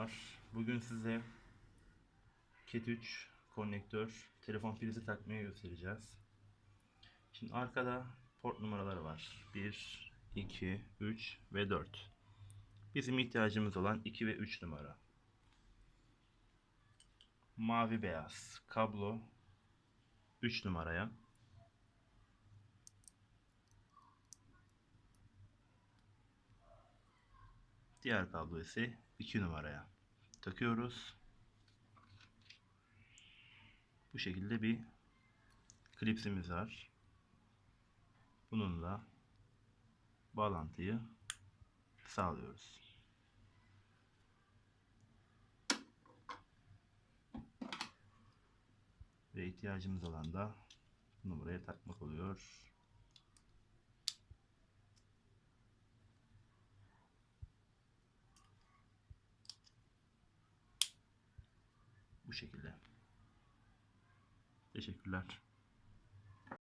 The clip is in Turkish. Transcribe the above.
Merhabalar. Bugün size Cat 3 konnektör telefon prizi takmayı göstereceğiz. Şimdi arkada port numaraları var. 1, 2, 3 ve 4. Bizim ihtiyacımız olan 2 ve 3 numara. Mavi beyaz kablo 3 numaraya. Diğer kablo ise 2 numaraya takıyoruz. Bu şekilde bir klipsimiz var. Bununla bağlantıyı sağlıyoruz. Ve ihtiyacımız olan da numaraya takmak oluyor. Bu şekilde. Teşekkürler.